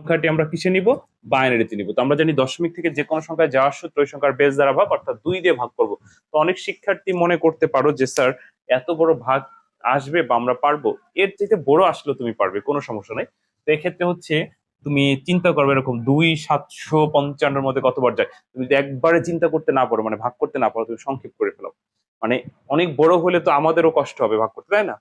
সংখ্যাটি আমরা কিসে নিব? বাইনারিতে নিব। তো আমরা জানি দশমিক থেকে যে কোনো সংখ্যায় যাওয়ার সূত্র ওই সংখ্যার বেস দ্বারা ভাগ, অর্থাৎ দুই দিয়ে ভাগ করব। তো অনেক শিক্ষার্থী মনে করতে পারো যে, স্যার, এত বড় ভাগ আসবে বা আমরা পারব? এর চাইতে বড় আসলেও তুমি পারবে, কোনো সমস্যা নাই। তো এক্ষেত্রে হচ্ছে তুমি চিন্তা করবে এরকম দুই, সাতশো পঞ্চান্নর মধ্যে কতবার যায়? তুমি যদি একবারে চিন্তা করতে না পারো মানে ভাগ করতে না পারো, তুমি সংক্ষেপ করে ফেলো মানে অনেক বড় হলে তো আমাদেরও কষ্ট হবে ভাগ করতে, তাই না?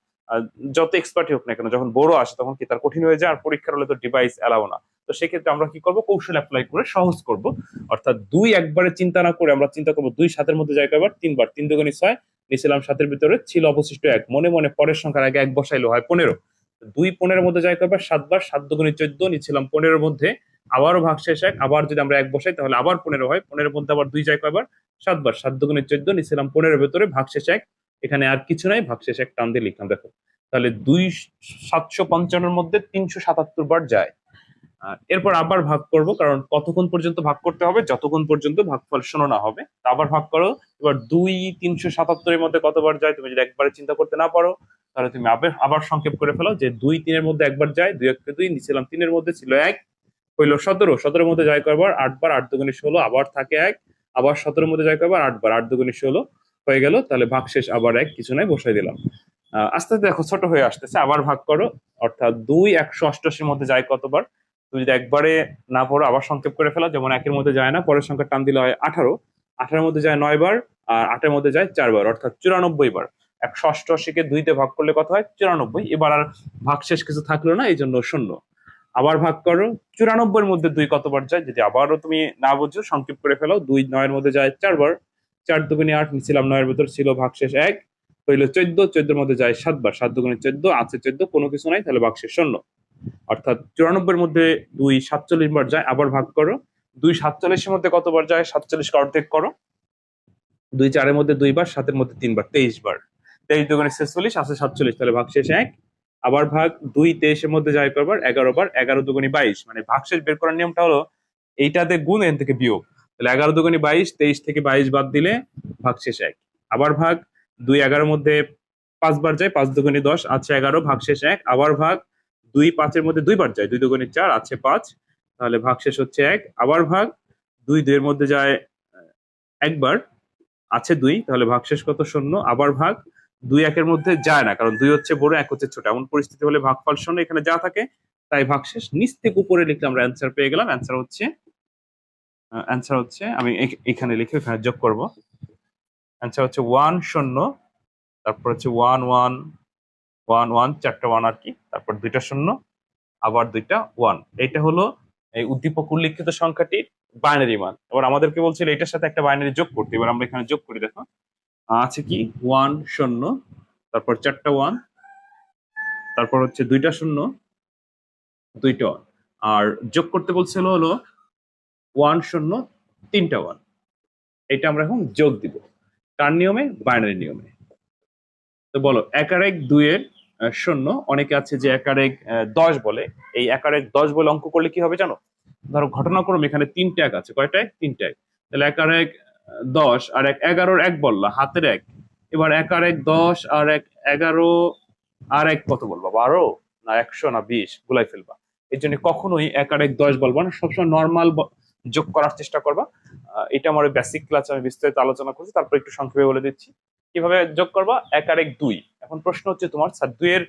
যত এক্সপার্টই হোক না কেন, যখন বড় আসে তখন কি তার কঠিন হয়ে যায়? আর পরীক্ষার হলে তো ডিভাইস এলাও না। তো সেক্ষেত্রে আমরা কি করব? কৌশল অ্যাপ্লাই করে সহজ করব। অর্থাৎ দুই একবারে চিন্তা না করে আমরা চিন্তা করব, দুই সাতের মধ্যে যায় কয়বার? তিনবার। তিন দুগুণী ছয় নিছিলাম সাতের ভিতরে ছিল অবশিষ্ট এক। মনে মনে পরের সংখ্যার আগে এক বসাইলো হয় পনেরো। দুই পনেরোর মধ্যে যায় কয়বার? সাতবার। সাত দুগুণী চোদ্দ নিছিলাম পনেরোর মধ্যে। আবারও ভাগশেষ এক। আবার যদি আমরা এক বসাই, তাহলে আবার পনেরো হয়। পনেরোর মধ্যে আবার দুই যায় কয়বার? সাতবার। সাত দুগুণী চোদ্দ নিছিলাম পনেরোর ভেতরে ভাগ শেষ এক। এখানে আর কিছু নাই ভাগশেষ এক টান দিয়ে লিখলাম, দেখো। তাহলে দুই সাতশো পঞ্চান্নর মধ্যে তিনশো সাতাত্তর বার যায়। এরপর আবার ভাগ করব, কারণ কতক্ষণ পর্যন্ত ভাগ করতে হবে, যতক্ষণ পর্যন্ত ভাগফল শোনো না হবে আবার ভাগ করো। এবার দুই তিনশো সাতাত্তরের মধ্যে কতবার যায়, তুমি যদি একবারে চিন্তা করতে না পারো, তাহলে তুমি আবার আবার সংক্ষেপ করে ফেলো যে দুই তিনের মধ্যে একবার যায়, দুই একটা দুই নিছিলাম তিনের মধ্যে ছিল এক, হইল সতেরো, সতেরোর মধ্যে যায় কয়বার? আটবার, আট দুগুণে ষোলো, আবার থাকে এক, আবার সতেরোর মধ্যে যায় কয়বার? আটবার, আট দুগুণে ষোলো। হয়ে গেল, তাহলে ভাগশেষ আবার এক, কিছু নাই, বসাই দিলাম। আস্তে আস্তে দেখো, ছোট হয়ে আসতেছে, আবার ভাগ করো। অর্থাৎ দুই একশো অষ্টআশির মধ্যে যায় কতবার? তুমি যদি একবারে না পড়ো, আবার সংক্ষেপ করে ফেলা, যেমন একের মধ্যে যায় না, পরের সংখ্যা টান দিলে হয় আঠারো। আঠারোর মধ্যে যায় নয় বার, আর আটের মধ্যে যায় চারবার অর্থাৎ চুরানব্বই বার। একশো অষ্টআশিকে দুইতে ভাগ করলে কত হয়? চুরানব্বই। এবার আর ভাগ শেষ কিছু থাকল না, এই জন্য শূন্য। আবার ভাগ করো, চুরানব্বইয়ের মধ্যে দুই কতবার যায়? যদি আবারও তুমি না বুঝো, সংক্ষেপ করে ফেলো, দুই নয়ের মধ্যে যায় চারবার চার দুগুণে আট নিছিলাম, নয়ের ভেতর ছিল ভাগশেষ এক। হইল চোদ্দ, চোদ্দোর মধ্যে যায় সাতবার, সাত দুগুণে চোদ্দ, আছে চোদ্দ, কোনো কিছু নাই, তাহলে ভাগশেষ শূন্য। অর্থাৎ চুরানব্বইয়ের মধ্যে দুই সাতচল্লিশ বার যায়, আবার ভাগ করো। দুই সাতচল্লিশের মধ্যে কতবার যায়, সাতচল্লিশকে অর্ধেক করো। দুই চারের মধ্যে দুইবার, সাতের মধ্যে তিনবার তেইশ বার তেইশ দুগুণে ছেচল্লিশ, আছে সাতচল্লিশ, তাহলে ভাগশেষ এক। আবার ভাগ দুই তেইশের মধ্যে যায় করবার এগারো বার এগারো দুগুণি বাইশ। মানে ভাগশেষ বের করার নিয়মটা হলো, এইটাতে গুণ এন থেকে বিয়োগ। তাহলে এগারো দুগুণি বাইশ, তেইশ থেকে বাইশ বাদ দিলে ভাগশেষ এক। আবার ভাগ দুই এগারোর মধ্যে পাঁচবার যায়, পাঁচ দুগুণি দশ, আছে এগারো ভাগশেষ এক। আবার ভাগ দুই পাঁচের মধ্যে দুইবার যায়, দুই দুগুণি চার, আছে পাঁচ, তাহলে ভাগশেষ হচ্ছে এক। আবার ভাগ দুই দুইয়ের মধ্যে যায় একবার, আছে দুই, তাহলে ভাগশেষ কত? শূন্য। আবার ভাগ দুই একের মধ্যে যায় না, কারণ দুই হচ্ছে বড়, এক হচ্ছে ছোট। এমন পরিস্থিতি হলে ভাগফল শূন্য এখানে যা থাকে, তাই ভাগশেষ নিচ থেকে উপরে লিখলে আমরা অ্যান্সার পেয়ে গেলাম। অ্যান্সার হচ্ছে অ্যান্সার হচ্ছে, আমি এখ- এখানে লিখে এখানে যোগ করব। অ্যান্সার হচ্ছে ওয়ান শূন্য, তারপর হচ্ছে ওয়ান ওয়ান ওয়ান ওয়ান চারটা ওয়ান আর কি, তারপর দুইটা শূন্য, আবার দুইটা ওয়ান এটা হলো এই উদ্দীপক উল্লিখিত সংখ্যাটির বাইনারি মান। এবার আমাদেরকে বলছিল এটার সাথে একটা বাইনারি যোগ করতে, এবার আমরা এখানে যোগ করি, দেখো। আছে কি? ওয়ান শূন্য, তারপর চারটা ওয়ান তারপর হচ্ছে দুইটা শূন্য, দুইটা আর যোগ করতে বলছিল হলো ওয়ান শূন্য তিনটা ওয়ান এটা আমরা এখন যোগ দিব। কার নিয়মে? বাইনারি নিয়মে। তো বলো, এক আর এক দুইয়ের শূন্য। অনেকে আছে যে এক আর এক দশ বলে। এই এক আর এক দশ বলে অঙ্ক করলে কি হবে জানো? ধরো ঘটনাক্রমে এখানে তিনটে এক আছে। কয়টা এক। তাহলে এক আর এক দশ আর এক এগারোর এক বললা, হাতের এক। এবার এক আর এক দশ আর এক এগারো আর এক কত বলবা? বারো? না, একশো না, বিশ? গুলাই ফেলবা। এর জন্য কখনোই এক আর এক দশ বলবা না। সবসময় নর্মাল যোগ করার চেষ্টা করবা। এটা আমার বেসিক ক্লাস আমি বিস্তারিত আলোচনা করছি, তারপর একটু সংক্ষেপে বলে দিচ্ছি। কীভাবে যোগ করবা? এক আর এক দুই। এখন প্রশ্ন হচ্ছে তোমার, স্যার, দুইয়ের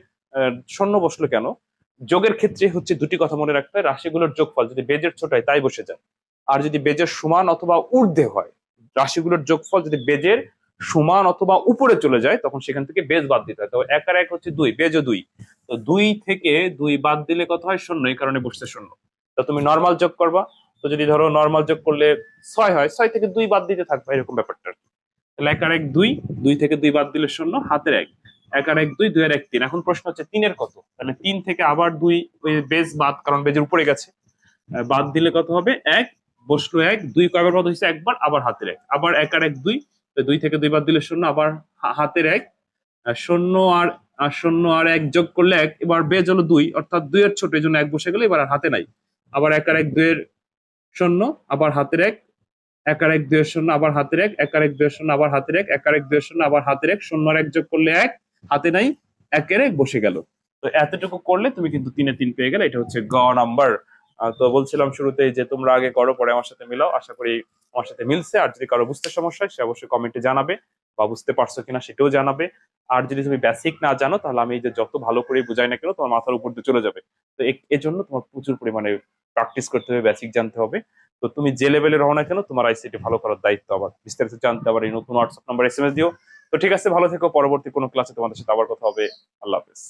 শূন্য বসল কেন? যোগের ক্ষেত্রে হচ্ছে দুটি কথা মনে রাখতে হয়, রাশিগুলোর যোগফল যদি বেজের ছোট হয়, তাই বসে যায়। আর যদি বেজের সমান অথবা ঊর্ধ্বে হয়, রাশিগুলোর যোগফল যদি বেজের সমান অথবা উপরে চলে যায়, তখন সেখান থেকে বেজ বাদ দিতে হয়। তো এক আর এক হচ্ছে দুই বেজও দুই। তো দুই থেকে দুই বাদ দিলে কত হয়? শূন্য, এই কারণে বসছে শূন্য। তো তুমি নর্মাল যোগ করবা তো যদি ধরো নর্মাল যোগ করলে ছয় হয়, ছয় থেকে দুই বাদ দিতে থাকবে এরকম ব্যাপারটা তাহলে এক আর এক দুই দুই থেকে দুই বাদ দিলে শূন্য, হাতের এক। এক আর এক দুই দুই আর এক তিন। এখন প্রশ্ন হচ্ছে তিনের কত? তাহলে তিন থেকে আবার দুই, ওই বেজ বাদ, কারণ বেজের উপরে গেছে। বাদ দিলে কত হবে? এক, বসল এক, দুই কয়বার বাদ হয়েছে? একবার, আবার হাতের এক। আবার এক আর এক দুই দুই থেকে দুই বাদ দিলে শূন্য, আবার হাতের এক। শূন্য আর আর শূন্য আর এক যোগ করলে এক, এবার বেজ হলো দুই, অর্থাৎ দুইয়ের ছোট, এই জন্য এক বসে গেলে, এবার আর হাতে নাই। আবার এক আর এক দুইয়ের শূন্য, আবার হাতের এক এক আর এক দুইয়ের শূন্য, আবার হাতের এক এক আর এক দুইয়ের শূন্য, আবার হাতের এক এক আর এক দুইয়ের শূন্য, আবার হাতের এক শূন্য এক যোগ করলে এক, হাতে নাই, একের এক বসে গেল। তো এতটুকু করলে তুমি কিন্তু তিনে তিন পেয়ে গেলে, এটা হচ্ছে গ নাম্বার। তো বলছিলাম শুরুতেই যে তোমরা আগে করো, পরে আমার সাথে মিলাও, আশা করি আমার সাথে মিলছে। আর যদি কারও বুঝতে সমস্যা হয়, সে অবশ্যই কমেন্টে জানাবে, বা বুঝতে পারছ কিনা সেটাও জানাবে। আর যদি তুমি বেসিক না জানো, তাহলে আমি যে যত ভালো করে বুঝাই না কেন, তোমার মাথার উপর দিয়ে চলে যাবে। তো এর জন্য তোমার প্রচুর পরিমাণে প্র্যাকটিস করতে হবে বেসিক জানতে হবে। তো তুমি যে লেভেলে রহো না কেন, তোমার আইসিটি ভালো করার দায়িত্ব আবার। বিস্তারিত জানতে আবার এই নতুন হোয়াটসঅ্যাপ নাম্বার এস এস দিও। তো ঠিক আছে, ভালো থেকো, পরবর্তী কোনো ক্লাসে তোমাদের সাথে আবার কথা হবে। আল্লাহ হাফেজ।